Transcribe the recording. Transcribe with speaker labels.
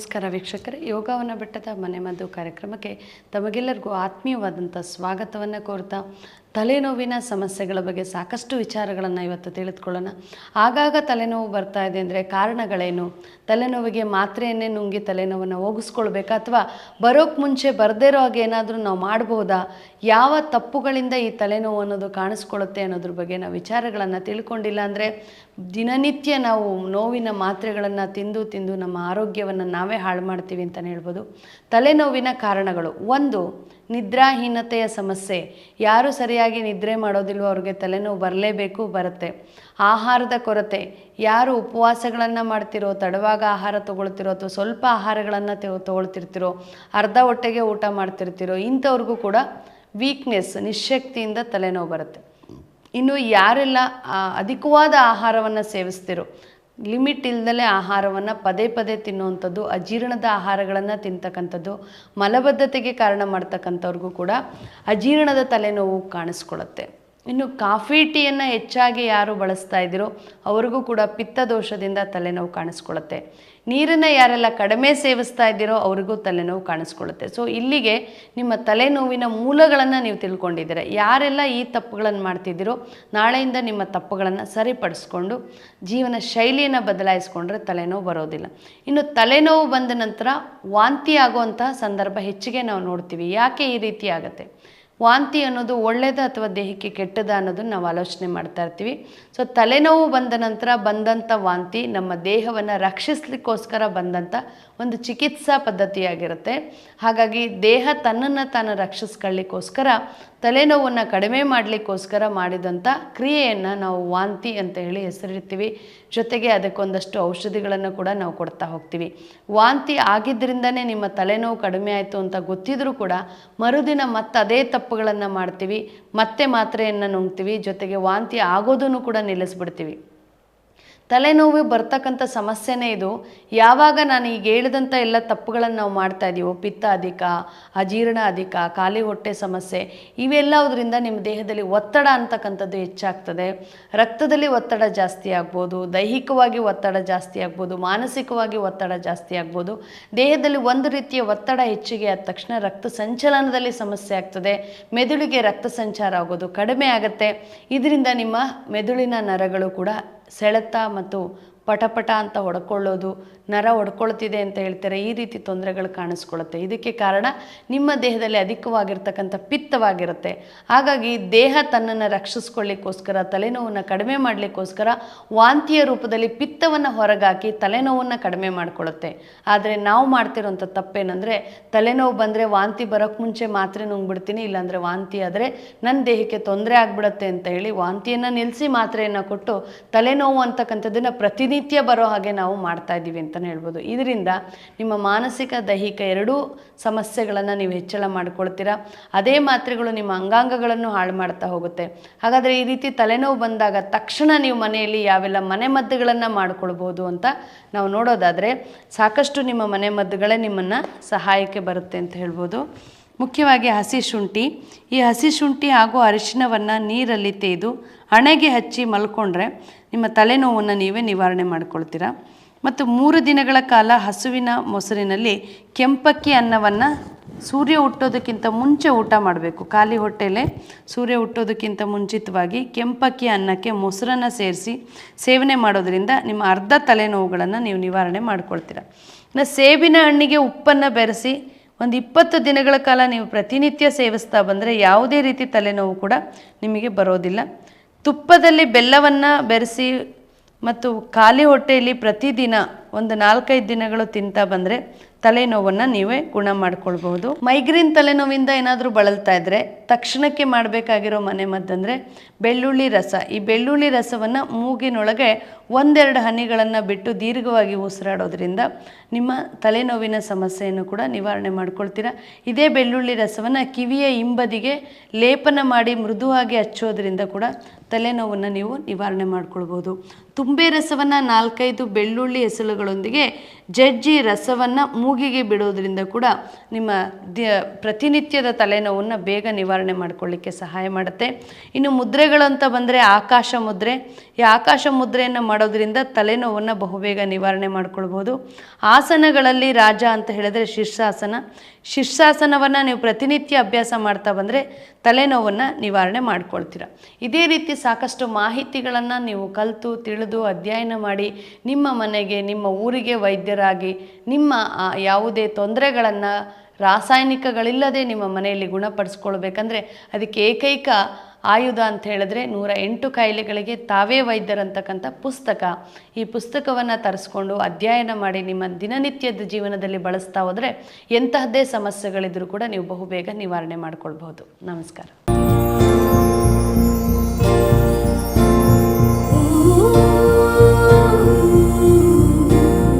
Speaker 1: ನಮಸ್ಕಾರ ವೀಕ್ಷಕರೇ. ಬೆಟ್ಟದ ಮನೆಮದ್ದು ಕಾರ್ಯಕ್ರಮಕ್ಕೆ ತಮಗೆಲ್ಲರಿಗೂ ಆತ್ಮೀಯವಾದಂಥ ಸ್ವಾಗತವನ್ನು ಕೋರ್ತಾ ತಲೆನೋವಿನ ಸಮಸ್ಯೆಗಳ ಬಗ್ಗೆ ಸಾಕಷ್ಟು ವಿಚಾರಗಳನ್ನು ಇವತ್ತು ತಿಳಿದುಕೊಳ್ಳೋಣ. ಆಗಾಗ ತಲೆನೋವು ಬರ್ತಾ ಇದೆ ಅಂದರೆ ಕಾರಣಗಳೇನು? ತಲೆನೋವಿಗೆ ಮಾತ್ರೆಯನ್ನೇ ನುಂಗಿ ತಲೆನೋವನ್ನು ಹೋಗಿಸ್ಕೊಳ್ಬೇಕಾ? ಅಥವಾ ಬರೋಕ್ಕೆ ಮುಂಚೆ ಬರದೇ ಇರೋ ಹಾಗೆ ಏನಾದರೂ ನಾವು ಮಾಡ್ಬೋದಾ? ಯಾವ ತಪ್ಪುಗಳಿಂದ ಈ ತಲೆನೋವು ಅನ್ನೋದು ಕಾಣಿಸ್ಕೊಳ್ಳುತ್ತೆ ಅನ್ನೋದ್ರ ಬಗ್ಗೆ ನಾವು ವಿಚಾರಗಳನ್ನು ತಿಳ್ಕೊಂಡಿಲ್ಲ ಅಂದರೆ ದಿನನಿತ್ಯ ನಾವು ನೋವಿನ ಮಾತ್ರೆಗಳನ್ನು ತಿಂದು ತಿಂದು ನಮ್ಮ ಆರೋಗ್ಯವನ್ನು ನಾವೇ ಹಾಳು ಮಾಡ್ತೀವಿ ಅಂತಲೇ ಹೇಳ್ಬೋದು. ತಲೆನೋವಿನ ಕಾರಣಗಳು. ಒಂದು ನಿದ್ರಾಹೀನತೆಯ ಸಮಸ್ಯೆ. ಯಾರು ಸರಿಯಾಗಿ ನಿದ್ರೆ ಮಾಡೋದಿಲ್ವೋ ಅವ್ರಿಗೆ ತಲೆನೋವು ಬರಲೇಬೇಕು, ಬರುತ್ತೆ. ಆಹಾರದ ಕೊರತೆ. ಯಾರು ಉಪವಾಸಗಳನ್ನು ಮಾಡ್ತಿರೋ, ತಡವಾಗ ಆಹಾರ ತೊಗೊಳ್ತಿರೋ ಅಥವಾ ಸ್ವಲ್ಪ ಆಹಾರಗಳನ್ನು ತೊಗೊಳ್ತಿರ್ತಿರೋ, ಅರ್ಧ ಹೊಟ್ಟೆಗೆ ಊಟ ಮಾಡ್ತಿರ್ತಿರೋ ಇಂಥವ್ರಿಗೂ ಕೂಡ ವೀಕ್ನೆಸ್ ನಿಶಕ್ತಿಯಿಂದ ತಲೆನೋವು ಬರುತ್ತೆ. ಇನ್ನು ಯಾರೆಲ್ಲ ಅಧಿಕವಾದ ಆಹಾರವನ್ನು ಸೇವಿಸ್ತಿರೋ ಲಿಮಿಟ್ ಇಲ್ದಲೇ ಆಹಾರವನ್ನು ಪದೇ ಪದೇ ತಿನ್ನುವಂಥದ್ದು, ಅಜೀರ್ಣದ ಆಹಾರಗಳನ್ನು ತಿಂತಕ್ಕಂಥದ್ದು, ಮಲಬದ್ಧತೆಗೆ ಕಾರಣ ಮಾಡ್ತಕ್ಕಂಥವ್ರಿಗೂ ಕೂಡ ಅಜೀರ್ಣದ ತಲೆನೋವು ಕಾಣಿಸ್ಕೊಳ್ಳುತ್ತೆ. ಇನ್ನು ಕಾಫಿ ಟೀಯನ್ನು ಹೆಚ್ಚಾಗಿ ಯಾರು ಬಳಸ್ತಾ ಇದ್ದೀರೋ ಅವ್ರಿಗೂ ಕೂಡ ಪಿತ್ತದೋಷದಿಂದ ತಲೆನೋವು ಕಾಣಿಸ್ಕೊಳ್ಳುತ್ತೆ. ನೀರನ್ನು ಯಾರೆಲ್ಲ ಕಡಿಮೆ ಸೇವಿಸ್ತಾ ಇದ್ದೀರೋ ಅವ್ರಿಗೂ ತಲೆನೋವು ಕಾಣಿಸ್ಕೊಳ್ಳುತ್ತೆ. ಸೊ ಇಲ್ಲಿಗೆ ನಿಮ್ಮ ತಲೆನೋವಿನ ಮೂಲಗಳನ್ನು ನೀವು ತಿಳ್ಕೊಂಡಿದ್ದೀರ. ಯಾರೆಲ್ಲ ಈ ತಪ್ಪುಗಳನ್ನು ಮಾಡ್ತಿದ್ದೀರೋ ನಾಳೆಯಿಂದ ನಿಮ್ಮ ತಪ್ಪುಗಳನ್ನು ಸರಿಪಡಿಸ್ಕೊಂಡು ಜೀವನ ಶೈಲಿಯನ್ನು ಬದಲಾಯಿಸ್ಕೊಂಡ್ರೆ ತಲೆನೋವು ಬರೋದಿಲ್ಲ. ಇನ್ನು ತಲೆನೋವು ಬಂದ ನಂತರ ವಾಂತಿ ಆಗುವಂತಹ ಸಂದರ್ಭ ಹೆಚ್ಚಿಗೆ ನಾವು ನೋಡ್ತೀವಿ. ಯಾಕೆ ಈ ರೀತಿ ಆಗುತ್ತೆ? ವಾಂತಿ ಅನ್ನೋದು ಒಳ್ಳೆಯದ ಅಥವಾ ದೇಹಕ್ಕೆ ಕೆಟ್ಟದ ಅನ್ನೋದನ್ನು ನಾವು ಆಲೋಚನೆ ಮಾಡ್ತಾ ಇರ್ತೀವಿ. ಸೊ ತಲೆನೋವು ಬಂದ ನಂತರ ಬಂದಂಥ ವಾಂತಿ ನಮ್ಮ ದೇಹವನ್ನು ರಕ್ಷಿಸ್ಲಿಕ್ಕೋಸ್ಕರ ಬಂದಂಥ ಒಂದು ಚಿಕಿತ್ಸಾ ಪದ್ಧತಿಯಾಗಿರುತ್ತೆ. ಹಾಗಾಗಿ ದೇಹ ತನ್ನನ್ನು ತಾನು ರಕ್ಷಿಸ್ಕೊಳ್ಳಿಕ್ಕೋಸ್ಕರ ತಲೆನೋವನ್ನು ಕಡಿಮೆ ಮಾಡಲಿಕ್ಕೋಸ್ಕರ ಮಾಡಿದಂಥ ಕ್ರಿಯೆಯನ್ನು ನಾವು ವಾಂತಿ ಅಂತ ಹೇಳಿ ಹೆಸರಿಡ್ತೀವಿ ಜೊತೆಗೆ ಅದಕ್ಕೊಂದಷ್ಟು ಔಷಧಿಗಳನ್ನು ಕೂಡ ನಾವು ಕೊಡ್ತಾ ಹೋಗ್ತೀವಿ. ವಾಂತಿ ಆಗಿದ್ದರಿಂದನೇ ನಿಮ್ಮ ತಲೆನೋವು ಕಡಿಮೆ ಆಯಿತು ಅಂತ ಗೊತ್ತಿದ್ರೂ ಕೂಡ ಮರುದಿನ ಮತ್ತೆ ಅದೇ ತಪ್ಪುಗಳನ್ನು ಮಾಡ್ತೀವಿ. ಮತ್ತೆ ಮಾತ್ರೆಯನ್ನು ನುಂಗ್ತೀವಿ. ಜೊತೆಗೆ ವಾಂತಿ ಆಗೋದನ್ನು ಕೂಡ ನಿಲ್ಲಿಸ್ಬಿಡ್ತೀವಿ. ತಲೆನೋವು ಬರ್ತಕ್ಕಂಥ ಸಮಸ್ಯೆನೇ ಇದು. ಯಾವಾಗ ನಾನು ಈಗ ಹೇಳಿದಂಥ ಎಲ್ಲ ತಪ್ಪುಗಳನ್ನು ನಾವು ಮಾಡ್ತಾ ಇದ್ದೀವೋ ಪಿತ್ತ ಅಧಿಕ, ಅಜೀರ್ಣ ಅಧಿಕ, ಖಾಲಿ ಹೊಟ್ಟೆ ಸಮಸ್ಯೆ, ಇವೆಲ್ಲವುದರಿಂದ ನಿಮ್ಮ ದೇಹದಲ್ಲಿ ಒತ್ತಡ ಅಂತಕ್ಕಂಥದ್ದು ಹೆಚ್ಚಾಗ್ತದೆ. ರಕ್ತದಲ್ಲಿ ಒತ್ತಡ ಜಾಸ್ತಿ ಆಗ್ಬೋದು, ದೈಹಿಕವಾಗಿ ಒತ್ತಡ ಜಾಸ್ತಿ ಆಗ್ಬೋದು, ಮಾನಸಿಕವಾಗಿ ಒತ್ತಡ ಜಾಸ್ತಿ ಆಗ್ಬೋದು. ದೇಹದಲ್ಲಿ ಒಂದು ರೀತಿಯ ಒತ್ತಡ ಹೆಚ್ಚಿಗೆ ಆದ ತಕ್ಷಣ ರಕ್ತ ಸಂಚಲನದಲ್ಲಿ ಸಮಸ್ಯೆ ಆಗ್ತದೆ. ಮೆದುಳಿಗೆ ರಕ್ತ ಸಂಚಾರ ಆಗೋದು ಕಡಿಮೆ ಆಗುತ್ತೆ. ಇದರಿಂದ ನಿಮ್ಮ ಮೆದುಳಿನ ನರಗಳು ಕೂಡ ಸೆಳೆತ ಮತ್ತು ಪಟಪಟ ಅಂತ ಹೊಡ್ಕೊಳ್ಳೋದು, ನರ ಹೊಡ್ಕೊಳ್ತಿದೆ ಅಂತ ಹೇಳ್ತಾರೆ, ಈ ರೀತಿ ತೊಂದರೆಗಳು ಕಾಣಿಸ್ಕೊಳ್ಳುತ್ತೆ. ಇದಕ್ಕೆ ಕಾರಣ ನಿಮ್ಮ ದೇಹದಲ್ಲಿ ಅಧಿಕವಾಗಿರ್ತಕ್ಕಂಥ ಪಿತ್ತವಾಗಿರುತ್ತೆ. ಹಾಗಾಗಿ ದೇಹ ತನ್ನನ್ನು ರಕ್ಷಿಸ್ಕೊಳ್ಳಿಕ್ಕೋಸ್ಕರ, ತಲೆನೋವನ್ನು ಕಡಿಮೆ ಮಾಡಲಿಕ್ಕೋಸ್ಕರ ವಾಂತಿಯ ರೂಪದಲ್ಲಿ ಪಿತ್ತವನ್ನು ಹೊರಗಾಕಿ ತಲೆನೋವನ್ನು ಕಡಿಮೆ ಮಾಡಿಕೊಳ್ಳುತ್ತೆ. ಆದರೆ ನಾವು ಮಾಡ್ತಿರೋಂಥ ತಪ್ಪೇನೆಂದರೆ, ತಲೆನೋವು ಬಂದರೆ ವಾಂತಿ ಬರೋಕ್ಕೆ ಮುಂಚೆ ಮಾತ್ರೆ ನುಂಗ್ಬಿಡ್ತೀನಿ, ಇಲ್ಲಾಂದರೆ ವಾಂತಿ ಆದರೆ ನನ್ನ ದೇಹಕ್ಕೆ ತೊಂದರೆ ಆಗ್ಬಿಡುತ್ತೆ ಅಂತ ಹೇಳಿ ವಾಂತಿಯನ್ನು ನಿಲ್ಲಿಸಿ ಮಾತ್ರೆಯನ್ನು ಕೊಟ್ಟು ತಲೆನೋವು ಅಂತಕ್ಕಂಥದ್ದನ್ನು ಪ್ರತಿನಿತ್ಯ ಬರೋ ಹಾಗೆ ನಾವು ಮಾಡ್ತಾ ಇದ್ದೀವಿ ಅಂತಲೇ ಹೇಳ್ಬೋದು. ಇದರಿಂದ ನಿಮ್ಮ ಮಾನಸಿಕ, ದೈಹಿಕ ಎರಡೂ ಸಮಸ್ಯೆಗಳನ್ನು ನೀವು ಹೆಚ್ಚಳ ಮಾಡ್ಕೊಳ್ತೀರಾ? ಅದೇ ಮಾತ್ರೆಗಳು ನಿಮ್ಮ ಅಂಗಾಂಗಗಳನ್ನು ಹಾಳು ಮಾಡ್ತಾ ಹೋಗುತ್ತೆ. ಹಾಗಾದರೆ ಈ ರೀತಿ ತಲೆನೋವು ಬಂದಾಗ ತಕ್ಷಣ ನೀವು ಮನೆಯಲ್ಲಿ ಯಾವೆಲ್ಲ ಮನೆಮದ್ದುಗಳನ್ನು ಮಾಡ್ಕೊಳ್ಬೋದು ಅಂತ ನಾವು ನೋಡೋದಾದರೆ ಸಾಕಷ್ಟು ನಿಮ್ಮ ಮನೆಮದ್ದುಗಳೇ ನಿಮ್ಮನ್ನು ಸಹಾಯಕ್ಕೆ ಬರುತ್ತೆ ಅಂತ ಹೇಳ್ಬೋದು. ಮುಖ್ಯವಾಗಿ ಹಸಿ ಶುಂಠಿ. ಈ ಹಸಿ ಶುಂಠಿ ಹಾಗೂ ಅರಿಶಿನವನ್ನು ನೀರಲ್ಲಿ ತೇದು ಹಣೆಗೆ ಹಚ್ಚಿ ಮಲ್ಕೊಂಡ್ರೆ ನಿಮ್ಮ ತಲೆನೋವನ್ನು ನೀವೇ ನಿವಾರಣೆ ಮಾಡ್ಕೊಳ್ತೀರಾ? ಮತ್ತು ಮೂರು ದಿನಗಳ ಕಾಲ ಹಸುವಿನ ಮೊಸರಿನಲ್ಲಿ ಕೆಂಪಕ್ಕಿ ಅನ್ನವನ್ನು ಸೂರ್ಯ ಹುಟ್ಟೋದಕ್ಕಿಂತ ಮುಂಚೆ ಊಟ ಮಾಡಬೇಕು. ಖಾಲಿ ಹೊಟ್ಟೆಲೆ ಸೂರ್ಯ ಹುಟ್ಟೋದಕ್ಕಿಂತ ಮುಂಚಿತವಾಗಿ ಕೆಂಪಕ್ಕಿ ಅನ್ನಕ್ಕೆ ಮೊಸರನ್ನು ಸೇರಿಸಿ ಸೇವನೆ ಮಾಡೋದರಿಂದ ನಿಮ್ಮ ಅರ್ಧ ತಲೆನೋವುಗಳನ್ನು ನೀವು ನಿವಾರಣೆ ಮಾಡ್ಕೊಳ್ತೀರ. ಇನ್ನು ಸೇಬಿನ ಹಣ್ಣಿಗೆ ಉಪ್ಪನ್ನು ಬೆರೆಸಿ ಒಂದು ಇಪ್ಪತ್ತು ದಿನಗಳ ಕಾಲ ನೀವು ಪ್ರತಿನಿತ್ಯ ಸೇವಿಸ್ತಾ ಬಂದರೆ ಯಾವುದೇ ರೀತಿ ತಲೆನೋವು ಕೂಡ ನಿಮಗೆ ಬರೋದಿಲ್ಲ. ತುಪ್ಪದಲ್ಲಿ ಬೆಲ್ಲವನ್ನು ಬೆರೆಸಿ ಮತ್ತು ಖಾಲಿ ಹೊಟ್ಟೆಯಲ್ಲಿ ಪ್ರತಿದಿನ ಒಂದು ನಾಲ್ಕೈದು ದಿನಗಳು ತಿಂತಾ ಬಂದರೆ ತಲೆನೋವನ್ನು ನೀವೇ ಗುಣ ಮಾಡ್ಕೊಳ್ಬಹುದು. ಮೈಗ್ರೇನ್ ತಲೆನೋವಿಂದ ಏನಾದರೂ ಬಳಲ್ತಾ ಇದ್ದರೆ ತಕ್ಷಣಕ್ಕೆ ಮಾಡಬೇಕಾಗಿರೋ ಮನೆ ಮದ್ದಂದರೆ ಬೆಳ್ಳುಳ್ಳಿ ರಸ. ಈ ಬೆಳ್ಳುಳ್ಳಿ ರಸವನ್ನು ಮೂಗಿನೊಳಗೆ ಒಂದೆರಡು ಹನಿಗಳನ್ನು ಬಿಟ್ಟು ದೀರ್ಘವಾಗಿ ಉಸಿರಾಡೋದ್ರಿಂದ ನಿಮ್ಮ ತಲೆನೋವಿನ ಸಮಸ್ಯೆಯನ್ನು ಕೂಡ ನಿವಾರಣೆ ಮಾಡ್ಕೊಳ್ತೀರಾ. ಇದೇ ಬೆಳ್ಳುಳ್ಳಿ ರಸವನ್ನು ಕಿವಿಯ ಹಿಂಬದಿಗೆ ಲೇಪನ ಮಾಡಿ ಮೃದುವಾಗಿ ಹಚ್ಚೋದ್ರಿಂದ ಕೂಡ ತಲೆನೋವನ್ನು ನೀವು ನಿವಾರಣೆ ಮಾಡ್ಕೊಳ್ಬೋದು ತುಂಬೆ ರಸವನ್ನು ನಾಲ್ಕೈದು ಬೆಳ್ಳುಳ್ಳಿ ಎಸಳುಗಳೊಂದಿಗೆ ಜಜ್ಜಿ ರಸವನ್ನು ಮೂಗಿಗೆ ಬಿಡೋದ್ರಿಂದ ಕೂಡ ನಿಮ್ಮ ದ ಪ್ರತಿನಿತ್ಯದ ತಲೆನೋವನ್ನು ಬೇಗ ನಿವಾರಣೆ ಮಾಡಿಕೊಳ್ಳಿಕ್ಕೆ ಸಹಾಯ ಮಾಡುತ್ತೆ. ಇನ್ನು ಮುದ್ರೆಗಳಂತ ಬಂದರೆ ಆಕಾಶ ಮುದ್ರೆ. ಈ ಆಕಾಶ ಮುದ್ರೆಯನ್ನು ಮಾಡೋದ್ರಿಂದ ತಲೆನೋವನ್ನು ಬಹುಬೇಗ ನಿವಾರಣೆ ಮಾಡಿಕೊಳ್ಬೋದು ಆಸನಗಳಲ್ಲಿ ರಾಜ ಅಂತ ಹೇಳಿದ್ರೆ ಶೀರ್ಷಾಸನ. ಶೀರ್ಷಾಸನವನ್ನು ನೀವು ಪ್ರತಿನಿತ್ಯ ಅಭ್ಯಾಸ ಮಾಡ್ತಾ ಬಂದರೆ ತಲೆನೋವನ್ನು ನಿವಾರಣೆ ಮಾಡ್ಕೊಳ್ತೀರ. ಇದೇ ರೀತಿ ಸಾಕಷ್ಟು ಮಾಹಿತಿಗಳನ್ನು ನೀವು ಕಲಿತು, ತಿಳಿದು, ಅಧ್ಯಯನ ಮಾಡಿ ನಿಮ್ಮ ಮನೆಗೆ, ನಿಮ್ಮ ಊರಿಗೆ ವೈದ್ಯರಾಗಿ, ನಿಮ್ಮ ಯಾವುದೇ ತೊಂದರೆಗಳನ್ನು ರಾಸಾಯನಿಕಗಳಿಲ್ಲದೆ ನಿಮ್ಮ ಮನೆಯಲ್ಲಿ ಗುಣಪಡಿಸ್ಕೊಳ್ಬೇಕಂದ್ರೆ ಅದಕ್ಕೆ ಏಕೈಕ ಆಯುಧ ಅಂತ ಹೇಳಿದ್ರೆ ನೂರ ಎಂಟು ಕಾಯಿಲೆಗಳಿಗೆ ತಾವೇ ವೈದ್ಯರಂತಕ್ಕಂಥ ಪುಸ್ತಕ. ಈ ಪುಸ್ತಕವನ್ನು ತರಿಸ್ಕೊಂಡು ಅಧ್ಯಯನ ಮಾಡಿ ನಿಮ್ಮ ದಿನನಿತ್ಯದ ಜೀವನದಲ್ಲಿ ಬಳಸ್ತಾ ಹೋದರೆ ಎಂತಹದ್ದೇ ಸಮಸ್ಯೆಗಳಿದ್ರೂ ಕೂಡ ನೀವು ಬಹುಬೇಗ ನಿವಾರಣೆ ಮಾಡ್ಕೊಳ್ಬಹುದು. ನಮಸ್ಕಾರ.